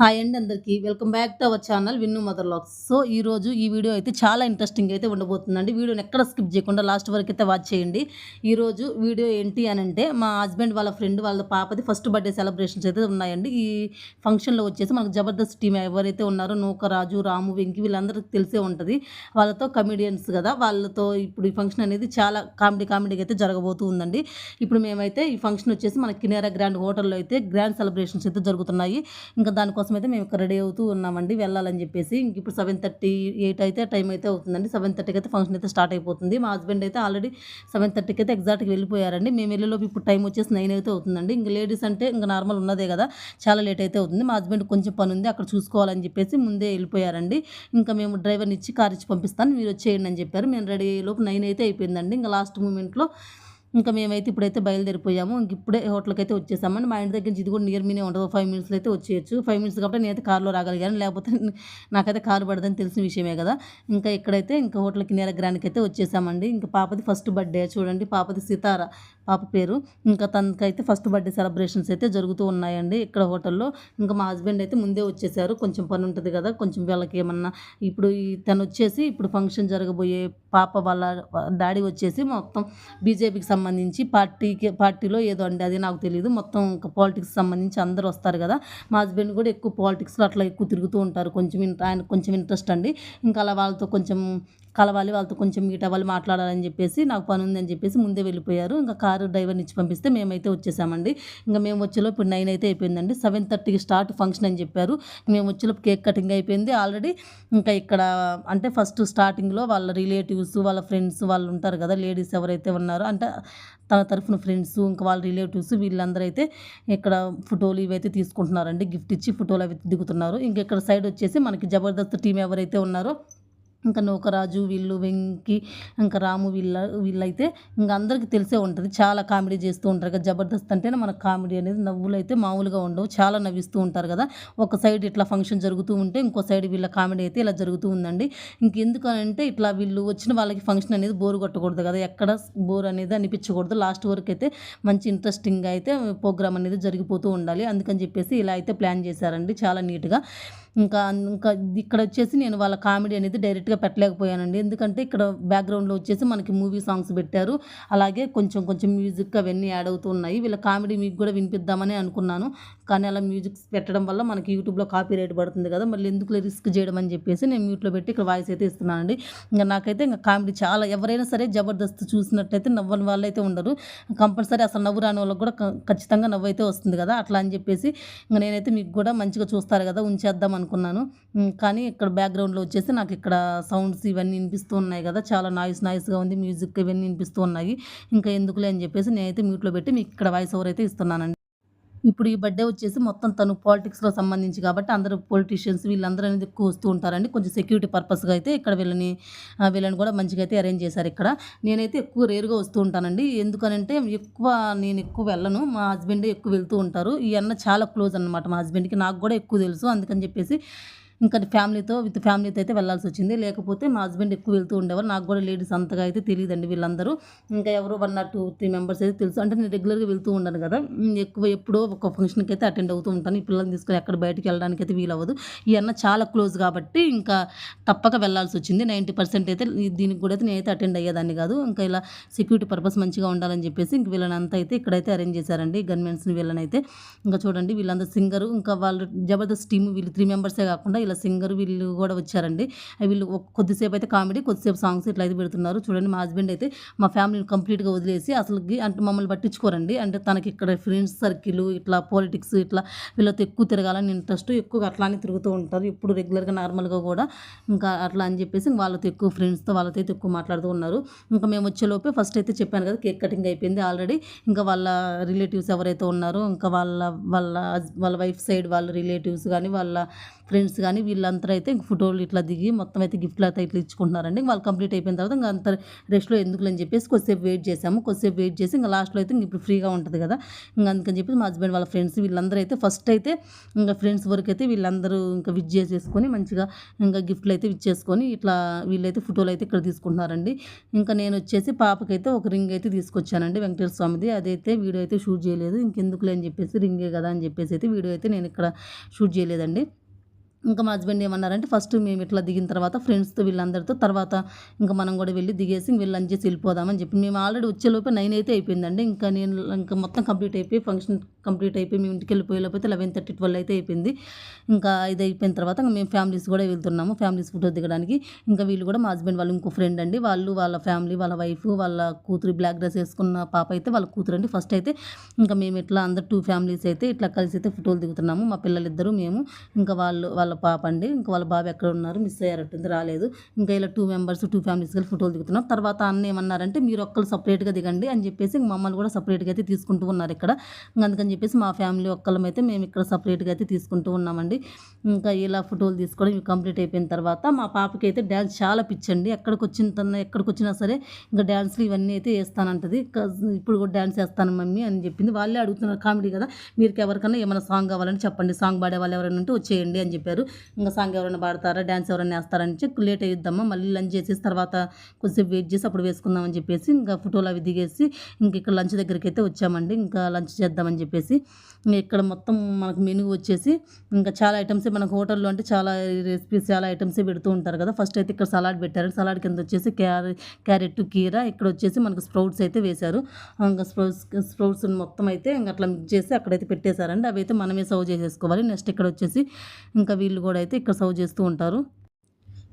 Hi అండి అందరికీ. Welcome back to our channel Vinnu mother vlogs so ఈ రోజు ఈ వీడియో అయితే చాలా ఇంట్రెస్టింగ్ అయితే ఉండబోతుందండి. వీడియోని ఎక్కడ స్కిప్ చేయకుండా లాస్ట్ వరకు అయితే వాచ్ చేయండి. ఈ రోజు వీడియో ఏంటి అని అంటే మా హస్బెండ్ వాళ్ళ ఫ్రెండ్ వాళ్ళ పాపది ఫస్ట్ బర్త్డే సెలబ్రేషన్స్ అయితే ఉన్నాయండి. ఈ ఫంక్షన్లో వచ్చేసి మనకు జబర్దస్త్ టీం ఎవరైతే ఉన్నారో నూక రాజు రాము వెంకి వీళ్ళందరికీ తెలిసే ఉంటుంది. వాళ్ళతో కమెడియన్స్ కదా వాళ్ళతో ఇప్పుడు ఈ ఫంక్షన్ అనేది చాలా కామెడీ కామెడీగా అయితే జరగబోతూ ఉందండి. ఇప్పుడు మేమైతే ఈ ఫంక్షన్ వచ్చేసి మన కినేరా గ్రాండ్ హోటల్లో అయితే గ్రాండ్ సెలబ్రేషన్స్ అయితే జరుగుతున్నాయి. ఇంకా దానికోసం అయితే మేము ఇక్కడ రెడీ అవుతూ ఉన్నామండి వెళ్ళాలని చెప్పేసి. ఇంక ఇప్పుడు సెవెన్ థర్టీ ఎయిట్ అయితే టైం అయితే అవుతుందండి. సెవెన్ థర్టీకి అయితే ఫంక్షన్ అయితే స్టార్ట్ అయిపోతుంది. మా హస్బెండ్ అయితే ఆల్రెడీ సెవెన్ థర్టీకి అయితే ఎగ్జాక్ట్గా వెళ్ళిపోయారండి. మేము వెళ్ళేలోపు ఇప్పుడు టైం వచ్చేసి నైన్ అయితే అవుతుందండి. ఇంకా లేడీస్ అంటే ఇంకా నార్మల్ ఉన్నదే కదా చాలా లేట్ అయితే అవుతుంది. మా హస్బెండ్ కొంచెం పని ఉంది అక్కడ చూసుకోవాలని చెప్పేసి ముందే వెళ్ళిపోయారండి. ఇంకా మేము డ్రైవర్ని ఇచ్చి కార్ ఇచ్చి పంపిస్తాను మీరు వచ్చేయండి అని చెప్పారు. మేము రెడీ అయ్యేలోపు నైన్ అయితే అయిపోయిందండి. ఇంకా లాస్ట్ మూమెంట్లో ఇంకా మేమైతే ఇప్పుడైతే బయలుదేరిపోయాము. ఇంక ఇప్పుడే హోటల్కి అయితే వచ్చేసామండి మా ఇంటి దగ్గర నుంచి ఇది కూడా నియర్ మీనే ఉంటుంది. ఫైవ్ మినిట్స్లో అయితే వచ్చేయచ్చు. ఫైవ్ మినిట్స్ కాబట్టి నేనైతే కార్లో రాగలిగాను. లేకపోతే నాకైతే కారు పడదని తెలిసిన విషయమే కదా. ఇంకా ఇక్కడైతే ఇంకా హోటల్కి నేర గ్రానికి అయితే వచ్చేసామండి. ఇంకా పాపది ఫస్ట్ బర్త్డే చూడండి. పాపది సితార పాప పేరు. ఇంకా తనకైతే ఫస్ట్ బర్త్డే సెలబ్రేషన్స్ అయితే జరుగుతూ ఉన్నాయండి ఇక్కడ హోటల్లో. ఇంకా మా హస్బెండ్ అయితే ముందే వచ్చేసారు. కొంచెం పని ఉంటుంది కదా. కొంచెం వీళ్ళకి ఏమన్నా ఇప్పుడు తను వచ్చేసి ఇప్పుడు ఫంక్షన్ జరగబోయే పాప వాళ్ళ డాడీ వచ్చేసి మొత్తం బీజేపీకి సంబంధించి సంబంధించి పార్టీకి పార్టీలో ఏదో అండి అది నాకు తెలియదు మొత్తం పాలిటిక్స్ సంబంధించి అందరూ వస్తారు కదా. మా హస్బెండ్ కూడా ఎక్కువ పాలిటిక్స్లో అట్లా ఎక్కువ తిరుగుతూ ఉంటారు. కొంచెం ఆయన కొంచెం ఇంట్రెస్ట్ అండి. ఇంకా అలా వాళ్ళతో కొంచెం కలవాలి వాళ్ళతో కొంచెం మీట్ అవ్వాలి మాట్లాడాలని చెప్పేసి నాకు పని ఉందని చెప్పేసి ముందే వెళ్ళిపోయారు. ఇంకా కారు డ్రైవర్ని ఇచ్చి పంపిస్తే మేమైతే వచ్చేసామండి. ఇంకా మేము వచ్చేలో ఇప్పుడు నైన్ అయితే అయిపోయిందండి. సెవెన్ థర్టీకి స్టార్ట్ ఫంక్షన్ అని చెప్పారు. మేము వచ్చేలోపు కేక్ కటింగ్ అయిపోయింది. ఆల్రెడీ ఇంకా ఇక్కడ అంటే ఫస్ట్ స్టార్టింగ్లో వాళ్ళ రిలేటివ్స్ వాళ్ళ ఫ్రెండ్స్ వాళ్ళు ఉంటారు కదా లేడీస్ ఎవరైతే ఉన్నారో అంటే తన తరఫున ఫ్రెండ్స్ ఇంకా వాళ్ళ రిలేటివ్స్ వీళ్ళందరూ అయితే ఇక్కడ ఫోటోలు ఇవైతే తీసుకుంటున్నారండి. గిఫ్ట్ ఇచ్చి ఫోటోలు అవి దిగుతున్నారు. ఇంకా ఇక్కడ సైడ్ వచ్చేసి మనకి జబర్దస్త్ టీం ఎవరైతే ఉన్నారో ఇంకా నూకరాజు వీళ్ళు వెంకి ఇంకా రాము వీళ్ళ వీళ్ళైతే ఇంకా అందరికీ తెలిసే ఉంటుంది. చాలా కామెడీ చేస్తూ ఉంటారు కదా. జబర్దస్త్ అంటేనే మనకు కామెడీ అనేది నవ్వులు అయితే మామూలుగా ఉండవు. చాలా నవ్విస్తూ ఉంటారు కదా. ఒక సైడ్ ఇట్లా ఫంక్షన్ జరుగుతూ ఉంటే ఇంకో సైడ్ వీళ్ళ కామెడీ అయితే ఇలా జరుగుతూ ఉందండి. ఇంకెందుకనంటే ఇట్లా వీళ్ళు వచ్చిన వాళ్ళకి ఫంక్షన్ అనేది బోర్ కొట్టకూడదు కదా. ఎక్కడ బోర్ అనేది అనిపించకూడదు. లాస్ట్ వరకు అయితే మంచి ఇంట్రెస్టింగ్గా అయితే ప్రోగ్రామ్ అనేది జరిగిపోతూ ఉండాలి. అందుకని చెప్పేసి ఇలా అయితే ప్లాన్ చేశారండి. చాలా నీట్గా. ఇంకా ఇంకా ఇక్కడ వచ్చేసి నేను వాళ్ళ కామెడీ అనేది డైరెక్ట్గా పెట్టలేకపోయానండి. ఎందుకంటే ఇక్కడ బ్యాక్గ్రౌండ్లో వచ్చేసి మనకి మూవీ సాంగ్స్ పెట్టారు. అలాగే కొంచెం కొంచెం మ్యూజిక్ అవన్నీ యాడ్ అవుతున్నాయి వీళ్ళ కామెడీ మీకు కూడా వినిపిద్దామని అనుకున్నాను. కానీ అలా మ్యూజిక్ పెట్టడం వల్ల మనకి యూట్యూబ్లో కాపీ రైట్ పడుతుంది కదా. మళ్ళీ ఎందుకు రిస్క్ చేయడం అని చెప్పేసి నేను మ్యూట్లో పెట్టి ఇక్కడ వాయిస్ అయితే ఇస్తున్నానండి. ఇంకా నాకైతే ఇంకా కామెడీ చాలా ఎవరైనా సరే జబర్దస్త్ చూసినట్టయితే నవ్వని వాళ్ళు అయితే ఉండరు. కంపల్సరీ అసలు నవ్వు రాని వాళ్ళకి కూడా క- ఖచ్చితంగా నవ్వు అయితే వస్తుంది కదా. అట్లా అని చెప్పేసి ఇంకా నేనైతే మీకు కూడా మంచిగా చూస్తారు కదా. ఉంచేద్దాం అనుకున్నాను. కానీ ఇక్కడ బ్యాక్గ్రౌండ్లో వచ్చేసి నాకు ఇక్కడ సౌండ్స్ ఇవన్నీ వినిపిస్తూ ఉన్నాయి కదా. చాలా నాయిస్ నాయిస్గా ఉంది. మ్యూజిక్ ఇవన్నీ వినిపిస్తూ ఉన్నాయి. ఇంకా ఎందుకులే అని చెప్పేసి నేనైతే మ్యూట్లో పెట్టి మీకు ఇక్కడ వాయిస్ ఓవర్ అయితే ఇస్తున్నానండి. ఇప్పుడు ఈ బర్త్డే వచ్చేసి మొత్తం తను పాలిటిక్స్లో సంబంధించి కాబట్టి అందరూ పొలిటీషియన్స్ వీళ్ళందరూ అనేది ఎక్కువ వస్తూ ఉంటారండి. కొంచెం సెక్యూరిటీ పర్పస్గా అయితే ఇక్కడ వీళ్ళని వీళ్ళని కూడా మంచిగా అయితే అరేంజ్ చేశారు ఇక్కడ. నేనైతే ఎక్కువ రేరుగా వస్తూ ఉంటానండి. ఎందుకనంటే ఎక్కువ నేను ఎక్కువ వెళ్ళను. మా హస్బెండ్ ఎక్కువ వెళ్తూ ఉంటారు. ఈ అన్న చాలా క్లోజ్ అనమాట మా హస్బెండ్కి నాకు కూడా ఎక్కువ తెలుసు. అందుకని చెప్పేసి ఇంకా ఫ్యామిలీతో విత్ ఫ్యామిలీతో అయితే వెళ్ళాల్సి వచ్చింది లేకపోతే మా హస్బెండ్ ఎక్కువ వెళ్తూ ఉండేవారు. నాకు కూడా లేడీస్ అంతగా అయితే తెలియదండి వీళ్ళందరూ. ఇంకా ఎవరో one or two three members అయితే తెలుసు. అంటే నేను రెగ్యులర్గా వెళ్తూ ఉండను కదా. ఎక్కువ ఎప్పుడో ఒక ఫంక్షన్కి అయితే అటెండ్ అవుతూ ఉంటాను. ఈ పిల్లల్ని తీసుకొని ఎక్కడ బయటికి వెళ్ళడానికి అయితే వీలవ్వదు. ఈ అన్న చాలా క్లోజ్ కాబట్టి ఇంకా తప్పక వెళ్ళాల్సి వచ్చింది నైంటీ పర్సెంట్ అయితే దీనికి కూడా అయితే నేనైతే అటెండ్ అయ్యేదాన్ని కాదు. ఇంకా ఇలా సెక్యూరిటీ పర్పస్ మంచిగా ఉండాలని చెప్పేసి ఇంక వీళ్ళనంతా అయితే ఇక్కడైతే అరేంజ్ చేశారండి. గన్మెన్స్ని వీళ్ళనైతే. ఇంకా చూడండి వీళ్ళంతా సింగరు. ఇంకా వాళ్ళు జబర్దస్త్ టీమ్ వీళ్ళు త్రీ మెంబర్సే కాకుండా ఇలా సింగర్ వీళ్ళు కూడా వచ్చారండి. వీళ్ళు కొద్దిసేపు అయితే కామెడీ కొద్దిసేపు సాంగ్స్ ఇట్లా అయితే పెడుతున్నారు. చూడండి మా హస్బెండ్ అయితే మా ఫ్యామిలీని కంప్లీట్గా వదిలేసి అసలు అంటే మమ్మల్ని పట్టించుకోరండి. అంటే తనకి ఇక్కడ ఫ్రెండ్స్ సర్కిల్ ఇట్లా పాలిటిక్స్ ఇట్లా వీళ్ళతో ఎక్కువ తిరగాలని ఇంట్రెస్ట్ ఎక్కువగా అట్లానే తిరుగుతూ ఉంటారు. ఇప్పుడు రెగ్యులర్గా నార్మల్గా కూడా ఇంకా అట్లా అని చెప్పేసి వాళ్ళతో ఎక్కువ ఫ్రెండ్స్తో వాళ్ళతో అయితే ఎక్కువ మాట్లాడుతూ ఉన్నారు. ఇంకా మేము వచ్చేలోపే ఫస్ట్ అయితే చెప్పాను కదా కేక్ కటింగ్ అయిపోయింది ఆల్రెడీ. ఇంకా వాళ్ళ రిలేటివ్స్ ఎవరైతే ఉన్నారో ఇంకా వాళ్ళ వాళ్ళ వాళ్ళ వైఫ్ సైడ్ వాళ్ళ రిలేటివ్స్ కానీ వాళ్ళ ఫ్రెండ్స్ కానీ కానీ వీళ్ళంతా అయితే ఇంక ఫోటోలు ఇట్లా దిగి మొత్తం అయితే గిఫ్ట్లు అయితే ఇట్లా ఇచ్చుకుంటున్నారండి. వాళ్ళు కంప్లీట్ అయిపోయిన తర్వాత ఇంకా అంత రెస్ట్లో ఎందుకులని చెప్పేసి కొద్దిసేపు వెయిట్ చేసాము కొద్దిసేపు వెయిట్ చేసి ఇంకా లాస్ట్లో అయితే ఇప్పుడు ఫ్రీగా ఉంటుంది కదా. ఇంకా అందుకని చెప్పి మా హస్బెండ్ వాళ్ళ ఫ్రెండ్స్ వీళ్ళందరూ అయితే ఫస్ట్ అయితే ఇంకా ఫ్రెండ్స్ వరకు అయితే వీళ్ళందరూ ఇంకా విజ్ చేసేసుకొని మంచిగా ఇంకా గిఫ్ట్లు అయితే ఇచ్చేసుకొని ఇట్లా వీళ్ళైతే ఫోటోలు అయితే ఇక్కడ తీసుకుంటున్నారండి. ఇంకా నేను వచ్చేసి పాపకైతే ఒక రింగ్ అయితే తీసుకొచ్చానండి వెంకటేశ్వర స్వామిది. అదైతే వీడియో అయితే షూట్ చేయలేదు. ఇంకెందుకులే అని చెప్పేసి రింగే కదా అని చెప్పేసి అయితే వీడియో అయితే నేను ఇక్కడ షూట్ చేయలేదండి. ఇంకా మా హస్బెండ్ ఏమన్నారంటే ఫస్ట్ మేము ఇట్లా దిగిన తర్వాత ఫ్రెండ్స్తో వీళ్ళందరితో తర్వాత ఇంకా మనం కూడా వెళ్ళి దిగేసి వీళ్ళు లంచ్ చేసి వెళ్ళిపోదామని చెప్పి. మేము ఆల్రెడీ వచ్చేలోపే నైన్ అయితే అయిపోయిందండి. ఇంకా నేను ఇంకా మొత్తం కంప్లీట్ అయిపోయి ఫంక్షన్ కంప్లీట్ అయిపోయి మేము ఇంటికి వెళ్ళిపోయేలోపైతే లెవెన్ థర్టీ ట్వెల్వ్ అయితే అయిపోయింది. ఇంకా ఇది అయిపోయిన తర్వాత ఇంకా మేము ఫ్యామిలీస్ కూడా వెళ్తున్నాము ఫ్యామిలీస్ ఫోటో దిగడానికి. ఇంకా వీళ్ళు కూడా మా హస్బెండ్ వాళ్ళు ఇంకో ఫ్రెండ్ అండి. వాళ్ళు వాళ్ళ ఫ్యామిలీ వాళ్ళ వైఫ్ వాళ్ళ కూతురు బ్లాక్ డ్రెస్ వేసుకున్న పాప అయితే వాళ్ళ కూతురు అండి ఫస్ట్ అయితే. ఇంకా మేము ఇట్లా అందరు టూ ఫ్యామిలీస్ అయితే ఇట్లా కలిసి అయితే ఫోటోలు దిగుతున్నాము. మా పిల్లలిద్దరూ మేము ఇంకా వాళ్ళు వాళ్ళ పాప అండి. ఇంకా వాళ్ళ బాబు ఎక్కడ ఉన్నారు? మిస్ అయ్యారట్టుంది. రాలేదు. ఇంకా ఇలా టూ మెంబర్స్ టూ ఫ్యామిలీస్ కలిసి ఫోటోలు దిగుతున్నాం. తర్వాత అన్న ఏమన్నారంటే మీరు ఒక్కరు సపరేట్గా దిగండి అని చెప్పేసి మమ్మల్ని కూడా సపరేట్గా అయితే తీసుకుంటూ ఉన్నారు ఇక్కడ. అందుకని చెప్పేసి మా ఫ్యామిలీ ఒక్కళ్ళం అయితే మేము ఇక్కడ సపరేట్గా అయితే తీసుకుంటూ ఉన్నామండి. ఇంకా ఇలా ఫోటోలు తీసుకోవడం కంప్లీట్ అయిపోయిన తర్వాత మా పాపకి అయితే డ్యాన్స్ చాలా పిచ్చండి ఎక్కడికి వచ్చిన తన ఎక్కడికి వచ్చినా సరే ఇంకా డ్యాన్స్లు ఇవన్నీ అయితే వేస్తానంటది. ఇప్పుడు కూడా డ్యాన్స్ వేస్తాను మమ్మీ అని చెప్పింది. వాళ్ళే అడుగుతున్నారు కామెడీ కదా మీరు ఎవరికైనా ఏమైనా సాంగ్ కావాలని చెప్పండి. సాంగ్ పాడే వాళ్ళు ఎవరైనా ఉంటే వచ్చేయండి అని చెప్పారు. ఇంకా సాంగ్ ఎవరైనా పాడతారా? డ్యాన్స్ ఎవరైనా వేస్తారని చెప్పి లేట్ అయ్యిద్దామా మళ్ళీ లంచ్ చేసేసి తర్వాత కొద్దిసేపు వెయిట్ చేసి అప్పుడు వేసుకుందామని చెప్పేసి ఇంకా ఫోటోలు అవి దిగేసి ఇంక ఇక్కడ లంచ్ దగ్గరికి అయితే వచ్చామండి. ఇంకా లంచ్ చేద్దామని చెప్పేసి ఇక్కడ మొత్తం మనకు మెనూ వచ్చేసి ఇంకా చాలా ఐటమ్సే మనకు హోటల్లో అంటే చాలా రెసిపీస్ చాలా ఐటమ్సే పెడుతూ ఉంటారు కదా. ఫస్ట్ అయితే ఇక్కడ సలాడ్ పెట్టారు. సలాడ్ కింద వచ్చేసి క్యారె క్యారెట్ కీర ఇక్కడ వచ్చేసి మనకు స్ప్రౌట్స్ అయితే వేశారు. ఇంకా స్ప్రౌట్స్ స్ప్రౌట్స్ మొత్తం అయితే ఇంకా అట్లా మిక్స్ చేసి అక్కడైతే పెట్టేశారండి. అవి అయితే మనమే సర్వ్ చేసేసుకోవాలి. నెక్స్ట్ ఇక్కడ వచ్చేసి ఇంకా వీళ్ళు కూడా అయితే ఇక్కడ సర్వ్ చేస్తూ ఉంటారు.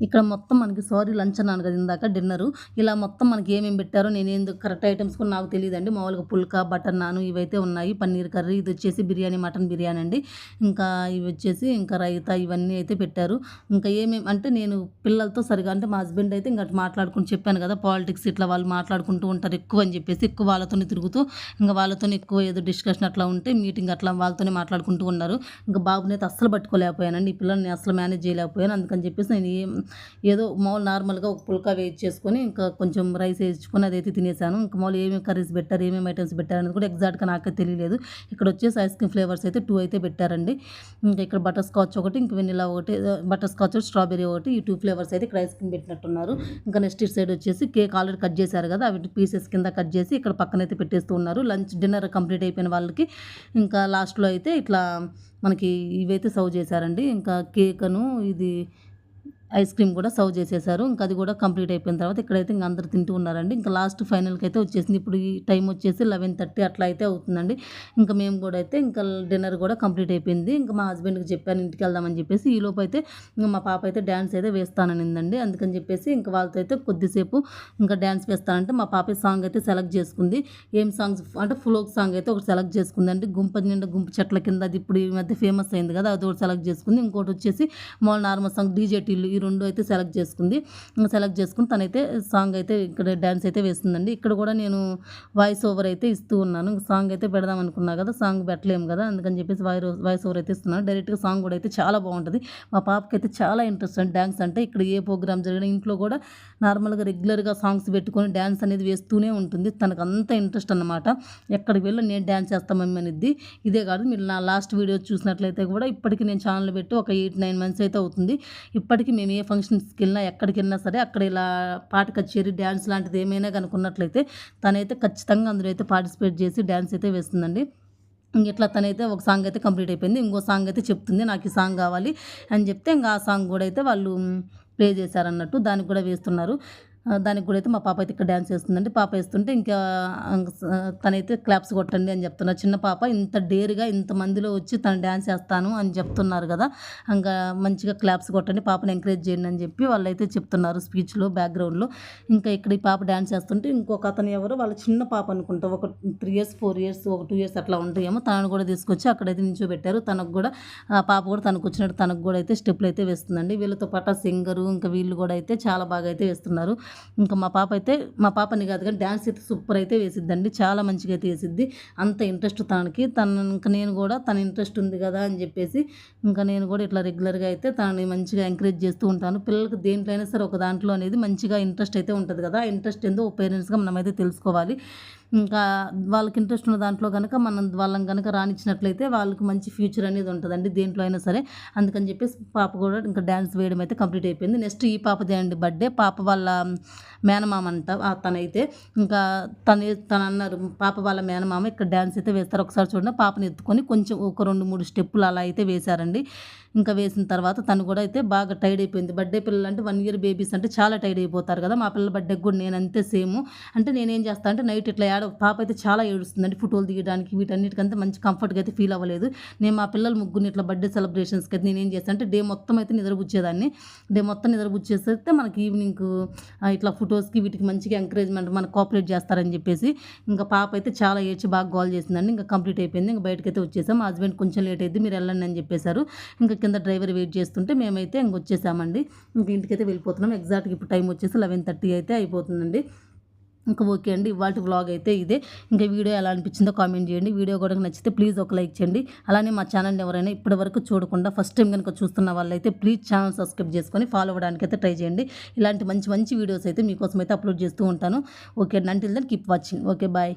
ఇక్కడ మొత్తం మనకి సారీ లంచ్ అన్నాను కదా ఇందాక డిన్నరు. ఇలా మొత్తం మనకి ఏమేమి పెట్టారో నేను ఎందుకు కరెక్ట్ ఐటమ్స్ కూడా నాకు తెలియదండి. మామూలుగా పుల్కా బటర్ నాను ఇవైతే ఉన్నాయి. పన్నీర్ కర్రీ ఇది వచ్చేసి బిర్యానీ మటన్ బిర్యానీ అండి. ఇంకా ఇవి వచ్చేసి ఇంకా రైతా ఇవన్నీ అయితే పెట్టారు. ఇంకా ఏమేమి అంటే నేను పిల్లలతో సరిగా అంటే మా హస్బెండ్ అయితే ఇంకా మాట్లాడుకుని చెప్పాను కదా పాలిటిక్స్ ఇట్లా వాళ్ళు మాట్లాడుకుంటూ ఉంటారు ఎక్కువ అని చెప్పేసి ఎక్కువ వాళ్ళతోనే తిరుగుతూ ఇంకా వాళ్ళతోనే ఎక్కువ ఏదో డిస్కషన్ అట్లా ఉంటే మీటింగ్ అట్లా వాళ్ళతోనే మాట్లాడుకుంటూ ఉన్నారు. ఇంకా బాబుని అయితే అస్సలు పట్టుకోలేకపోయానండి. ఈ పిల్లల్ని అసలు మేనేజ్ చేయలేకపోయాను. అందుకని చెప్పేసి నేను ఏం ఏదో మామూలు నార్మల్గా ఒక పుల్కా వేసి చేసుకొని ఇంకా కొంచెం రైస్ వేసుకొని అదైతే తినేసాను. ఇంకా మామూలు ఏమేమి కర్రీస్ పెట్టారు ఏమేమి ఐటమ్స్ పెట్టారు అనేది కూడా ఎగ్జాక్ట్గా నాకే తెలియలేదు. ఇక్కడ వచ్చేసి ఐస్ క్రీమ్ ఫ్లేవర్స్ అయితే టూ అయితే పెట్టారండి. ఇంకా ఇక్కడ బటర్ స్కాచ్ ఒకటి ఇంక వెనిలా ఒకటి బటర్ స్కాచ్ స్ట్రాబెరీ ఒకటి ఈ టూ ఫ్లేవర్స్ అయితే ఇక్కడ ఐస్ క్రీమ్ పెట్టినట్టున్నారు. ఇంకా నెక్స్ట్ ఇటు సైడ్ వచ్చేసి కేక్ ఆల్రెడీ కట్ చేశారు కదా అవి పీసెస్ కింద కట్ చేసి ఇక్కడ పక్కన అయితే పెట్టేస్తూ ఉన్నారు. లంచ్ డిన్నర్ కంప్లీట్ అయిపోయిన వాళ్ళకి ఇంకా లాస్ట్లో అయితే ఇట్లా మనకి ఇవైతే సర్వ్ చేశారండి. ఇంకా కేక్ను ఇది ఐస్ క్రీమ్ కూడా సర్వ్ చేసేసారు. ఇంకా అది కూడా కంప్లీట్ అయిపోయిన తర్వాత ఇక్కడైతే ఇంకా అందరు తింటూ ఉన్నారండి. ఇంకా లాస్ట్ ఫైనల్కి అయితే వచ్చేసింది. ఇప్పుడు ఈ టైం వచ్చేసి లెవెన్ థర్టీ అట్లా అయితే అవుతుందండి. ఇంకా మేము కూడా అయితే ఇంకా డిన్నర్ కూడా కంప్లీట్ అయిపోయింది. ఇంకా మా హస్బెండ్కి చెప్పాను ఇంటికి వెళ్దామని చెప్పేసి ఈ లోపు అయితే ఇంకా మా పాప అయితే డ్యాన్స్ అయితే వేస్తాననిందండి. అందుకని చెప్పేసి ఇంకా వాళ్ళతో అయితే కొద్దిసేపు ఇంకా డ్యాన్స్ వేస్తానంటే మా పాప సాంగ్ అయితే సెలెక్ట్ చేసుకుంది. ఏం సాంగ్స్ అంటే ఫ్లోక్ సాంగ్ అయితే ఒకటి సెలెక్ట్ చేసుకుందండి. గుంప నిండా గుంపు చెట్ల కింద అది ఇప్పుడు ఈ మధ్య ఫేమస్ అయింది కదా అది ఒకటి సెలెక్ట్ చేసుకుంది. ఇంకోటి వచ్చేసి మామూలు నార్మల్ సాంగ్ డీజే టీలు ఈ రెండు అయితే సెలెక్ట్ చేసుకుంది. సెలెక్ట్ చేసుకుని తనైతే సాంగ్ అయితే ఇక్కడ డ్యాన్స్ అయితే వేస్తుందండి. ఇక్కడ కూడా నేను వాయిస్ ఓవర్ అయితే ఇస్తూ ఉన్నాను. సాంగ్ అయితే పెడదాం అనుకున్నా కదా సాంగ్ పెట్టలేము కదా అందుకని చెప్పేసి వాయి వాయిస్ ఓవర్ అయితే ఇస్తున్నాను. డైరెక్ట్గా సాంగ్ కూడా అయితే చాలా బాగుంటుంది. మా పాపకి అయితే చాలా ఇంట్రెస్ట్ అండి డ్యాన్స్ అంటే. ఇక్కడ ఏ ప్రోగ్రామ్ జరిగినా ఇంట్లో కూడా నార్మల్గా రెగ్యులర్గా సాంగ్స్ పెట్టుకొని డ్యాన్స్ అనేది వేస్తూనే ఉంటుంది. తనకు అంత ఇంట్రెస్ట్ అన్నమాట. ఎక్కడికి వెళ్ళి నేను డ్యాన్స్ చేస్తాం అనేది ఇదే కాదు మీరు నా లాస్ట్ వీడియో చూసినట్లయితే కూడా ఇప్పటికి నేను ఛానల్ పెట్టి ఒక ఎయిట్ నైన్ మంత్స్ అయితే అవుతుంది. ఇప్పటికీ మేము ఏ ఫంక్షన్స్కి వెళ్ళినా ఎక్కడికి వెళ్ళినా సరే అక్కడ ఇలా పాట కచేరీ డ్యాన్స్ లాంటిది ఏమైనా కనుక్కున్నట్లయితే తనైతే ఖచ్చితంగా అందులో అయితే పార్టిసిపేట్ చేసి డ్యాన్స్ అయితే వేస్తుందండి. ఇట్లా తనైతే ఒక సాంగ్ అయితే కంప్లీట్ అయిపోయింది. ఇంకో సాంగ్ అయితే చెప్తుంది నాకు ఈ సాంగ్ కావాలి అని చెప్తే ఇంకా ఆ సాంగ్ కూడా అయితే వాళ్ళు ప్లే చేశారన్నట్టు దానికి కూడా వేస్తున్నారు. దానికి కూడా అయితే మా పాప అయితే ఇక్కడ డ్యాన్స్ వేస్తుందండి పాప వేస్తుంటే ఇంకా తనైతే క్లాప్స్ కొట్టండి అని చెప్తున్నారు. చిన్న పాప ఇంత డేర్గా ఇంత మందిలో వచ్చి తను డ్యాన్స్ వేస్తాను అని చెప్తున్నారు కదా. ఇంకా మంచిగా క్లాప్స్ కొట్టండి పాపను ఎంకరేజ్ చేయండి అని చెప్పి వాళ్ళైతే చెప్తున్నారు స్పీచ్లో బ్యాక్గ్రౌండ్లో ఇంకా ఇక్కడ ఈ పాప డ్యాన్స్ చేస్తుంటే ఇంకొక అతను ఎవరు వాళ్ళ చిన్న పాప అనుకుంటా ఒక త్రీ ఇయర్స్ ఫోర్ ఇయర్స్ ఒక టూ ఇయర్స్ అట్లా ఉంటాయేమో తనను కూడా తీసుకొచ్చి అక్కడైతే నించోబెట్టారు. తనకు కూడా ఆ పాప కూడా తనకు వచ్చినట్టు తనకు కూడా అయితే స్టెప్లు అయితే వేస్తుందండి. వీళ్ళతో పాటు సింగరు ఇంకా వీళ్ళు కూడా అయితే చాలా బాగా అయితే వేస్తున్నారు. ఇంకా మా పాప అయితే మా పాపని కాదు కానీ డ్యాన్స్ అయితే సూపర్ అయితే వేసిద్దండి. చాలా మంచిగా అయితే వేసిద్ది. అంత ఇంట్రెస్ట్ తనకి. తన ఇంకా నేను కూడా తన ఇంట్రెస్ట్ ఉంది కదా అని చెప్పేసి ఇంకా నేను కూడా ఇట్లా రెగ్యులర్గా అయితే తనని మంచిగా ఎంకరేజ్ చేస్తూ ఉంటాను. పిల్లలకి దేంట్లో అయినా సరే ఒక దాంట్లో అనేది మంచిగా ఇంట్రెస్ట్ అయితే ఉంటుంది కదా. ఇంట్రెస్ట్ ఏందో పేరెంట్స్గా మనమైతే తెలుసుకోవాలి. ఇంకా వాళ్ళకి ఇంట్రెస్ట్ ఉన్న దాంట్లో కనుక మనం వాళ్ళని కనుక రానిచ్చినట్లయితే వాళ్ళకి మంచి ఫ్యూచర్ అనేది ఉంటుందండి దేంట్లో అయినా సరే. అందుకని చెప్పేసి పాప కూడా ఇంకా డ్యాన్స్ వేయడం అయితే కంప్లీట్ అయిపోయింది. నెక్స్ట్ ఈ పాపదే అండి బర్త్డే పాప వాళ్ళ మేనమామ అంట తనైతే. ఇంకా తను తను అన్నారు పాప వాళ్ళ మేనమామ ఇక్కడ డ్యాన్స్ అయితే వేస్తారు. ఒకసారి చూడండి పాపని ఎత్తుకొని కొంచెం ఒక రెండు మూడు స్టెప్పులు అలా అయితే వేశారండి. ఇంకా వేసిన తర్వాత తను కూడా అయితే బాగా టైడ్ అయిపోయింది. బర్త్డే పిల్లలు అంటే వన్ ఇయర్ బేబీస్ అంటే చాలా టైడ్ అయిపోతారు కదా. మా పిల్లల బర్త్డేకి కూడా నేను అంతే సేమ్. అంటే నేనేం చేస్తాను అంటే నైట్ ఇట్లా ఏడ పాప అయితే చాలా ఏడుస్తుందండి ఫోటోలు దిగడానికి వీటన్నిటికంతా మంచి కంఫర్ట్గా అయితే ఫీల్ అవ్వలేదు. నేను మా పిల్లలు ముగ్గురిని ఇట్లా బర్త్డే సెలబ్రేషన్స్కి అయితే నేనేం చేస్తాను అంటే డే మొత్తం అయితే నిద్రపుచ్చేదాన్ని. డే మొత్తం నిద్రపుచ్చేస్తే మనకి ఈవినింగ్ ఇట్లా ఫొటోస్కి వీటికి మంచిగా ఎంకరేజ్మెంట్ మనకు కోఆపరేట్ చేస్తారని చెప్పేసి ఇంకా పాప అయితే చాలా ఏడ్చి బాగా గోల్ చేసిందండి. ఇంకా కంప్లీట్ అయిపోయింది. ఇంకా బయటకు అయితే వచ్చేసాం హస్బెండ్ కొంచెం లేట్ అయింది మీరు వెళ్ళండి అని చెప్పేశారు. ఇంకా కింద డ్రైవర్ వెయిట్ చేస్తుంటే మేమైతే ఇంక వచ్చేసామండి. ఇంక ఇంటికైతే వెళ్ళిపోతున్నాం. ఎగ్జాక్ట్గా ఇప్పుడు టైం వచ్చేసి లెవెన్ థర్టీ అయితే అయిపోతుందండి. ఇంకా ఓకే అండి ఇవాళ వ్లాగ్ అయితే ఇదే. ఇంకా వీడియో ఎలా అనిపించిందో కామెంట్ చేయండి. వీడియో కూడా నచ్చితే ప్లీజ్ ఒక లైక్ చేయండి. అలానే మా ఛానల్ ఎవరైనా ఇప్పటి వరకు చూడకుండా ఫస్ట్ టైం కనుక చూస్తున్న వాళ్ళైతే ప్లీజ్ ఛానల్ సబ్స్క్రైబ్ చేసుకొని ఫాలో అవ్వడానికి అయితే ట్రై చేయండి. ఇలాంటి మంచి మంచి వీడియోస్ అయితే మీకోసం అయితే అప్లోడ్ చేస్తూ ఉంటాను. ఓకే అండి until then keep watching okay bye